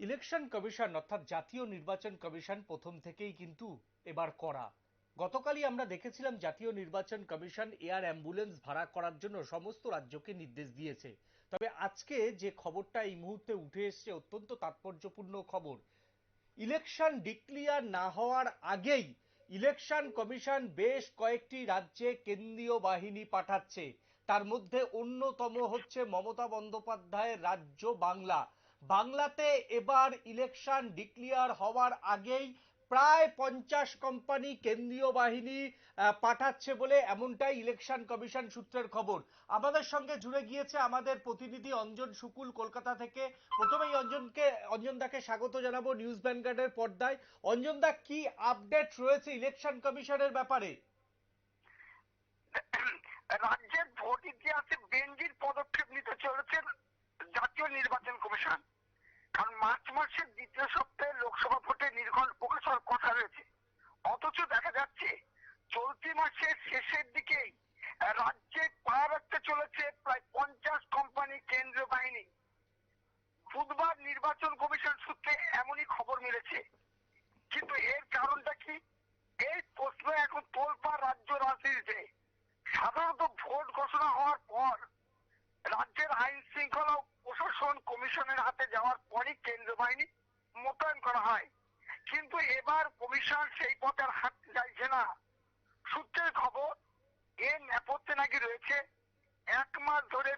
Election commission, অর্থাৎ জাতীয় নির্বাচন কমিশন প্রথম থেকেই কিন্তু এবার করা। গতকালই আমরা দেখেছিলাম জাতীয় নির্বাচন কমিশন এয়ার অ্যাম্বুলেন্স ভাড়া করার জন্য সমস্ত রাজ্যকে নির্দেশ দিয়েছে। তবে আজকে যে খবরটা এই মুহূর্তে উঠে এসছে, অত্যন্ত তাৎপর্যপূর্ণ খবর। ইলেকশন ডিক্লিয়ার না হওয়ার আগেই ইলেকশন কমিশন বেশ কয়েকটি রাজ্যে কেন্দ্রীয় বাহিনী পাঠাচ্ছে। তার মধ্যে অন্যতম হচ্ছে মমতা বন্দ্যোপাধ্যায়ের রাজ্য বাংলা। বাংলাতে এবার ইলেকশন ডিক্লিয়ার হওয়ার আগেই প্রায় পঞ্চাশ কোম্পানি কেন্দ্রীয় বাহিনী পাঠাচ্ছে বলে এমনটাই ইলেকশন কমিশন সূত্রের খবর। আমাদের সঙ্গে জুড়ে গিয়েছে আমাদের প্রতিনিধি অঞ্জন শুকুল কলকাতা থেকে। প্রথমেই অঞ্জনকে, অঞ্জনদাকে স্বাগত জানাব নিউজ ভ্যানগার্ডের পর্দায়। অঞ্জনদা, কি আপডেট রয়েছে ইলেকশন কমিশনের ব্যাপারে? রাজ্যের ভোট ইতিহাসে বেঞ্জির পদক্ষেপ নিতে চলেছেন জাতীয় নির্বাচন কমিশন কারণ মার্চ মাসের দ্বিতীয় সপ্তাহে লোকসভা ভোটে নির্ঘণ্ট প্রকাশ হওয়ার কথা রয়েছে অথচ দেখা যাচ্ছে চলতি মাসের শেষের দিকেই রাজ্যে পা রাখতে চলেছে প্রায় পঞ্চাশ কোম্পানি কেন্দ্রীয় বাহিনী বুধবার নির্বাচন কমিশন সূত্রে এমনই খবর মিলেছে কিন্তু এর কারণটা কি এই প্রশ্ন এখন তোলপাড় রাজ্য রাজনীতিতে সাধারণত ভোট ঘোষণা হওয়ার পর রাজ্যের আইন শৃঙ্খলা প্রশাসন কমিশনের হাতে যাওয়ার পরই কেন্দ্র বাহিনী মোতায়েন করা হয়। কিন্তু এবার কমিশন সেই পথে আর হাঁটতে চাইছে না। সূত্রের খবর এর নেপথ্যে নাকি রয়েছে এক মাস ধরে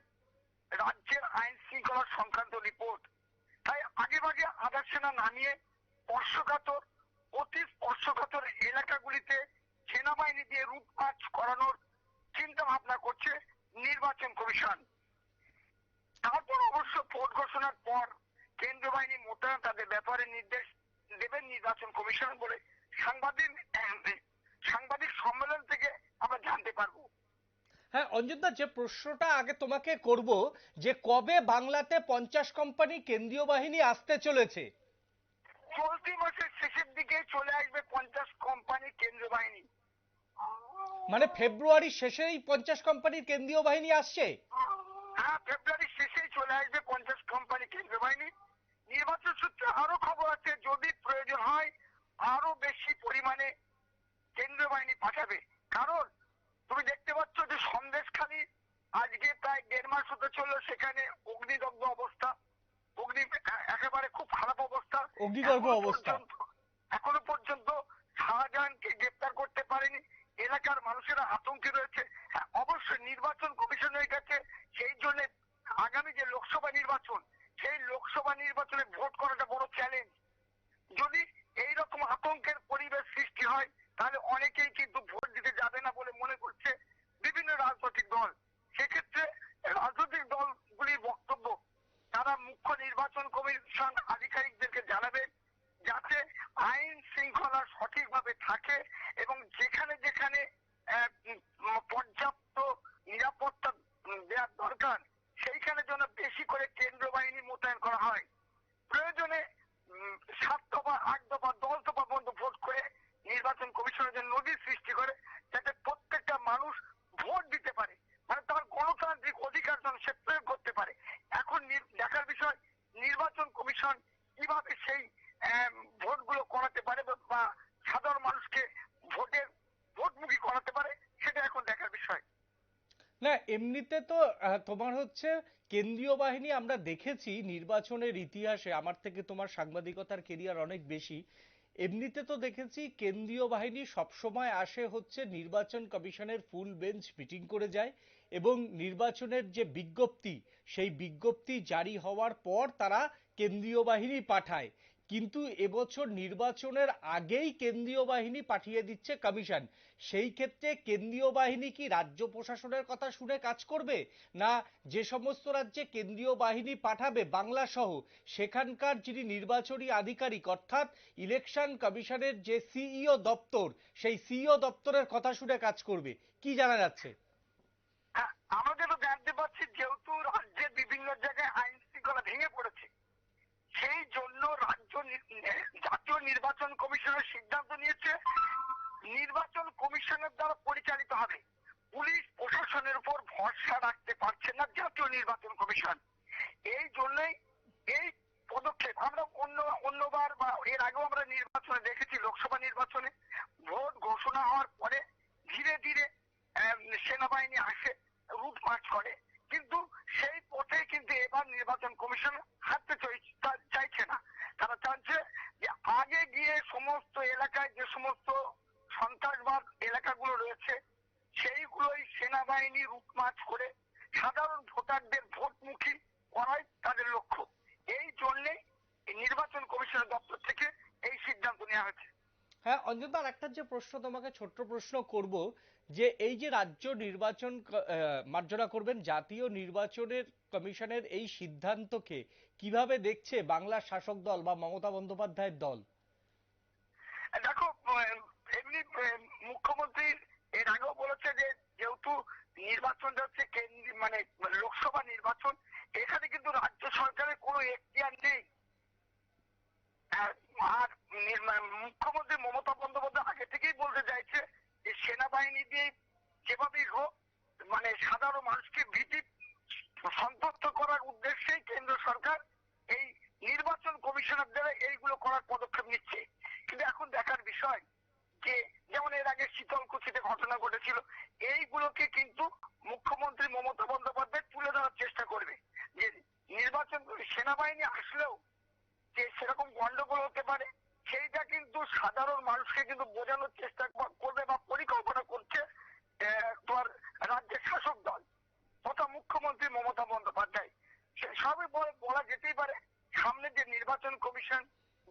রাজ্যের আইন শৃঙ্খলা সংক্রান্ত রিপোর্ট। তাই আগে ভাগে আধার সেনা নামিয়ে স্পর্শকাতর, অতি স্পর্শকাতর এলাকাগুলিতে সেনাবাহিনী দিয়ে রুট করানোর চিন্তা ভাবনা করছে নির্বাচন কমিশন। অবশ্য ভোট ঘোষণার পর কেন্দ্রীয় বাহিনী মোতায়েন তাদের ব্যাপারে নির্দেশ দেবেন নির্বাচন কমিশন বলে সাংবাদিক সাংবাদিক সম্মেলন থেকে আমরা জানতে পারব। হ্যাঁ অঞ্জনদা যে প্রশ্নটা আগে তোমাকে করব যে কবে বাংলাতে পঞ্চাশ কোম্পানি কেন্দ্রীয় বাহিনী আসতে চলেছে? চলতি মাসের শেষের দিকে চলে আসবে পঞ্চাশ কোম্পানি কেন্দ্রীয় বাহিনী। মানে ফেব্রুয়ারি শেষেই পঞ্চাশ কোম্পানির কেন্দ্রীয় বাহিনী আসছে? চলে আসবে পঞ্চাশ কোম্পানি কেন্দ্রীয় বাহিনী নির্বাচন সূত্রে আরও খবর আছে যদি প্রয়োজন হয় আরও বেশি পরিমাণে কেন্দ্রীয় বাহিনী পাঠাবে। কারণ তুমি দেখতে পাচ্ছ যে সন্দেশ সন্দেশখালী আজকে প্রায় দেড় মাস হতে চলল সেখানে অগ্নিদগ্ধ অবস্থা। অগ্নি একেবারে খুব খারাপ অবস্থা। অগ্নিগর্ভ অবস্থা। পর্যন্ত- এখনও পর্যন্ত শাহজাহানকে গ্রেপ্তার করতে পারেনি এলাকার মানুষেরা আতঙ্কে রয়েছে হ্যাঁ, অবশ্যই নির্বাচন কমিশনের কাছে সেই জন্য আগামী যে লোকসভা নির্বাচন সেই লোকসভা নির্বাচনে ভোট করাটা বড় চ্যালেঞ্জ যদি এই রকম আতঙ্কের পরিবেশ সৃষ্টি হয় তাহলে অনেকেই কিন্তু ভোট দিতে যাবে না বলে মনে করছে বিভিন্ন রাজনৈতিক দল সেক্ষেত্রে রাজনৈতিক দলগুলির বক্তব্য তারা মুখ্য নির্বাচন কমিশন আধিকারিকদেরকে জানাবে যাতে আইন শৃঙ্খলা সঠিকভাবে থাকে এবং যেখানে যেখানে আহ, উম, পর্যাপ্ত নিরাপত্তা দেওয়ার দরকার। সেইখানে যেন বেশি করে কেন্দ্র বাহিনী মোতায়েন করা হয়। প্রয়োজনে সাত দফা, আট দফা, দশ দফা পর্যন্ত ভোট করে নির্বাচন কমিশনের জন্য নদীর সৃষ্টি করে যাতে প্রত্যেকটা মানুষ ভোট দিতে পারে মানে তার গণতান্ত্রিক অধিকার যেন সে প্রয়োগ করতে পারে এখন নির- দেখার বিষয় নির্বাচন কমিশন কীভাবে সেই আহ, ভোটগুলো করাতে পারে বা- বা সাধারণ মানুষকে ভোটের ভোটমুখী করাতে পারে সেটা এখন দেখার বিষয় না, এমনিতে তো তোমার হচ্ছে কেন্দ্রীয় বাহিনী আমরা দেখেছি নির্বাচনের ইতিহাসে, আমার থেকে তোমার সাংবাদিকতার কেরিয়ার অনেক বেশি। এমনিতে তো দেখেছি কেন্দ্রীয় বাহিনী সবসময় আসে হচ্ছে নির্বাচন কমিশনের ফুল বেঞ্চ মিটিং করে যায় এবং নির্বাচনের যে বিজ্ঞপ্তি, সেই বিজ্ঞপ্তি জারি হওয়ার পর তারা কেন্দ্রীয় বাহিনী পাঠায়। কিন্তু এবছর নির্বাচনের আগেই কেন্দ্রীয় বাহিনী পাঠিয়ে দিচ্ছে কমিশন। সেই ক্ষেত্রে কেন্দ্রীয় বাহিনী কি রাজ্য প্রশাসনের কথা শুনে কাজ করবে? না, যে সমস্ত রাজ্যে কেন্দ্রীয় বাহিনী পাঠাবে বাংলা সহ সেখানকার যিনি নির্বাচনী আধিকারিক, অর্থাৎ ইলেকশন কমিশনের যে সিইও দপ্তর, সেই সিইও দপ্তরের কথা শুনে কাজ করবে। কি জানা যাচ্ছে হ্যাঁ, আমরা যেটা জানতে পারছি যেহেতু রাজ্যের বিভিন্ন জায়গায় আইন শৃঙ্খলা ভেঙে পড়েছে সেই জন্য রাজ্য নি- জাতীয় নির্বাচন কমিশনের সিদ্ধান্ত নিয়েছে। নির্বাচন কমিশনের দ্বারা পরিচালিত হবে। পুলিশ প্রশাসনের উপর ভরসা রাখতে পারছে না জাতীয় নির্বাচন কমিশন। এই জন্যই এই পদক্ষেপ আমরা অন্য অন্যবার বা এর আগেও আমরা নির্বাচনে দেখেছি, লোকসভা নির্বাচনে ভোট ঘোষণা হওয়ার পরে ধীরে ধীরে আহ, সেনাবাহিনী আসে রুট মার্চ করে কিন্তু সেই পথে কিন্তু এবার নির্বাচন কমিশন হাঁটতে চাই- চা- চাইছে না তারা চাচ্ছে যে আগে গিয়ে সমস্ত এলাকায় যে সমস্ত সন্ত্রাসবাদ এলাকাগুলো রয়েছে, সেইগুলোই সেনাবাহিনী রুট মার্চ করে সাধারণ ভোটারদের ভোটমুখী করাই তাদের লক্ষ্য। এই জন্যে নির্বাচন কমিশনের দপ্তর থেকে এই সিদ্ধান্ত নেওয়া হয়েছে। হ্যাঁ অঞ্জন আর একটা যে প্রশ্ন, তোমাকে ছোট্ট প্রশ্ন করব, যে এই যে রাজ্য নির্বাচন মার্জনা করবেন জাতীয় নির্বাচনের কমিশনের এই সিদ্ধান্তকে কীভাবে দেখছে বাংলার শাসক দল বা মমতা বন্দ্যোপাধ্যায়ের দল দেখো আহ, এমনি আহ, মুখ্যমন্ত্রী এর আগেও বলেছে যে যেহেতু নির্বাচনটা হচ্ছে কেন্দ্রীয় মানে লোকসভা নির্বাচন এখানে কিন্তু রাজ্য সরকারের কোনো এখতিয়ার নেই আর আর নির্মা- মুখ্যমন্ত্রী মমতা বন্দ্যোপাধ্যায় আগে থেকেই বলতে চাইছে যে সেনাবাহিনী দিয়ে যেভাবেই হোক মানে সাধারণ মানুষকে ভীতি সন্তুষ্ট করার উদ্দেশ্যেই কেন্দ্র সরকার এই নির্বাচন কমিশনের দ্বারা এইগুলো করার পদক্ষেপ নিচ্ছে কিন্তু এখন দেখার বিষয় যে যেমন এর আগে শীতলকুচিতে ঘটনা ঘটেছিল এইগুলোকে কিন্তু মুখ্যমন্ত্রী মমতা বন্দ্যোপাধ্যায় তুলে ধরার চেষ্টা করবে যে নির্বাচন সেনাবাহিনী আসলেও যে সেরকম গন্ডগোল হতে পারে সেইটা কিন্তু সাধারণ মানুষকে কিন্তু বোঝানোর চেষ্টা করবে বা পরিকল্পনা করছে তোমার রাজ্যের শাসক দল, তথা মুখ্যমন্ত্রী মমতা বন্দ্যোপাধ্যায়। সে- সবই বলা যেতেই পারে, সামনে যে নির্বাচন কমিশন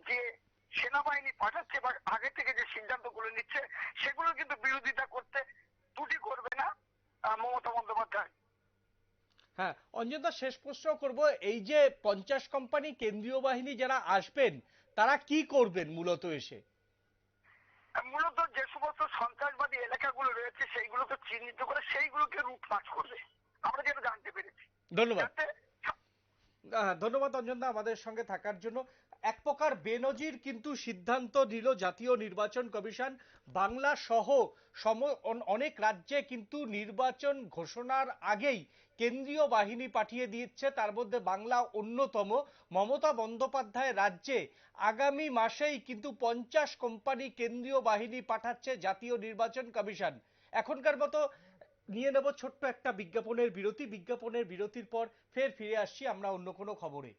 যে সেনাবাহিনী পাঠাচ্ছে বা আগে থেকে যে সিদ্ধান্তগুলো নিচ্ছে, সেগুলো কিন্তু বিরোধিতা করতে ত্রুটি করবে না মমতা বন্দ্যোপাধ্যায়। হ্যাঁ অঞ্জনদা শেষ প্রশ্ন করব। এই যে পঞ্চাশ কোম্পানি কেন্দ্রীয় বাহিনী যারা আসবেন, তারা কি করবেন মূলত এসে? মূলত যে সমস্ত সন্ত্রাসবাদী এলাকাগুলো রয়েছে সেইগুলোকে চিহ্নিত করে সেইগুলোকে রুট মার্চ করবে। আমরা যেটা জানতে পেরেছি। ধন্যবাদ। ধন্যবাদ অঞ্জনদা আমাদের সঙ্গে থাকার জন্য। এক প্রকার বেনজির কিন্তু সিদ্ধান্ত নিল জাতীয় নির্বাচন কমিশন। বাংলা সহ সম অন- অনেক রাজ্যে কিন্তু নির্বাচন ঘোষণার আগেই কেন্দ্রীয় বাহিনী পাঠিয়ে দিচ্ছে তার মধ্যে বাংলা অন্যতম। মমতা বন্দ্যোপাধ্যায় রাজ্যে আগামী মাসেই কিন্তু পঞ্চাশ কোম্পানি কেন্দ্রীয় বাহিনী পাঠাচ্ছে জাতীয় নির্বাচন কমিশন। এখনকার মতো নিয়ে নেব ছোট্ট একটা বিজ্ঞাপনের বিরতি। বিজ্ঞাপনের বিরতির পর ফের ফিরে আসছি। আমরা অন্য কোনো খবরে।